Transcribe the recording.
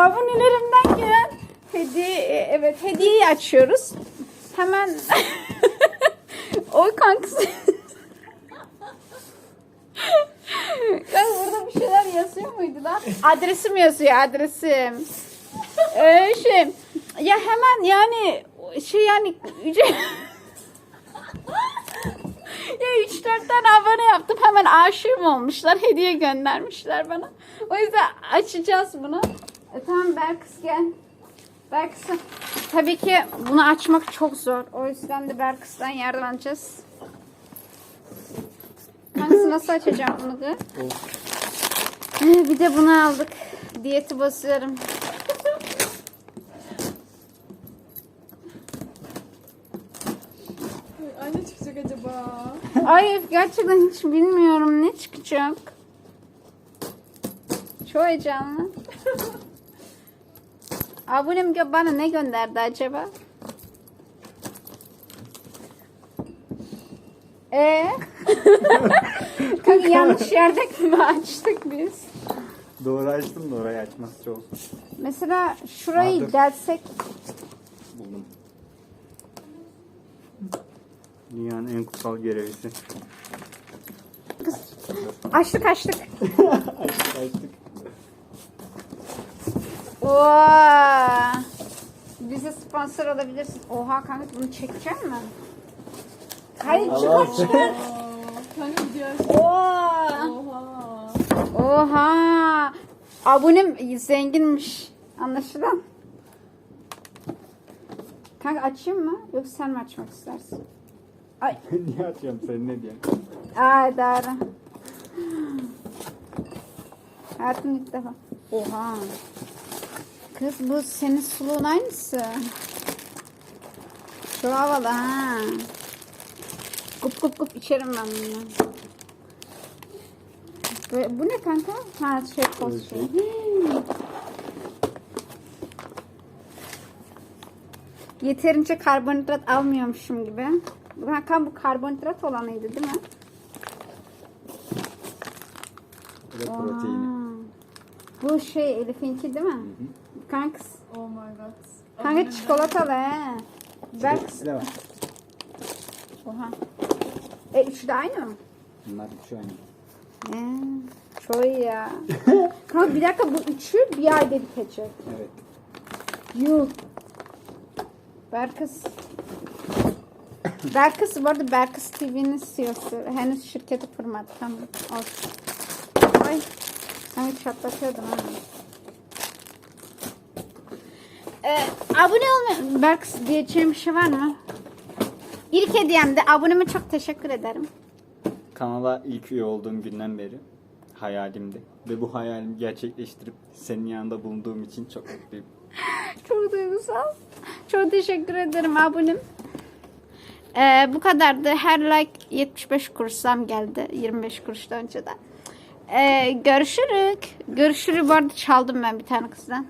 abonelerimden gelen hediye evet hediyeyi açıyoruz. Hemen o kankası. Kanka burada bir şeyler yazıyor muydu lan? Adresim yazıyor adresim. Ee, şey ya hemen yani şey yani ücret ya 3-4 tane abone yaptım. Hemen aşığım olmuşlar. Hediye göndermişler bana. O yüzden açacağız bunu. E, tamam Berkız gel. Berkız. Tabii ki bunu açmak çok zor. O yüzden de Berkıs'tan yardım alacağız. Hangisi nasıl açacağım bunu da? Eh, Bir de bunu aldık. Diyeti basıyorum. Ay ne çıkacak acaba? Ay gerçekten hiç bilmiyorum ne çıkacak. Çok heyecanlı. Abonem bana ne gönderdi acaba? Ee? Kanka yanlış yerde mi açtık biz? Doğru açtım da orayı açması çok Mesela şurayı Vardır. delsek buldum. Dünyanın en kutsal görevlisi. açtık açtık. açtık açtık. Oo. Bize sponsor olabilirsin. Oha kanka bunu çekecek mi? Hayır çıkar çıkar. Kanka aç. Oha. Oha. Oha. Abonem zenginmiş. Anlaşılan. Kanka açayım mı? Yoksa sen mi açmak istersin? Ay. Niye açıyorum sen ne diyorsun? Ay doğru. Hayatım ilk defa. Oha. Kız bu senin suluğun aynısı. Çok havalı ha. Kup kup kup içerim ben bunu. Ve bu ne kanka? Ha şey poz şey. Yeterince karbonhidrat almıyormuşum gibi. Kanka bu karbonhidrat olanıydı değil mi? Bu da proteini. Aa, Bu şey Elif'inki değil mi? Kanks. Oh my god. Kanka çikolatalı he. Berks. Hepsi de var. Oha. E üçü de aynı mı? Bunlar şu aynı. He, çok iyi ya. Kanka bir dakika bu üçü bir ayda bitecek. Evet. Yuh. Berkız. Berkız bu arada Berkız TV'nin CEO'su. Henüz şirketi kurmadı. Tamam. Olsun. Ay. Sen çatlatıyordun ha. Ee, abone olma. Berkız diyeceğim bir şey var mı? İlk hediyemde aboneme çok teşekkür ederim. Kanala ilk üye olduğum günden beri hayalimdi. Ve bu hayalimi gerçekleştirip senin yanında bulunduğum için çok mutluyum. Çok duygusal. Çok teşekkür ederim abonem. Ee, bu kadardı. Her like 75 kuruş zam geldi. 25 kuruştan önceden. Ee, görüşürük. Görüşürük. Bu arada çaldım ben bir tane kızdan.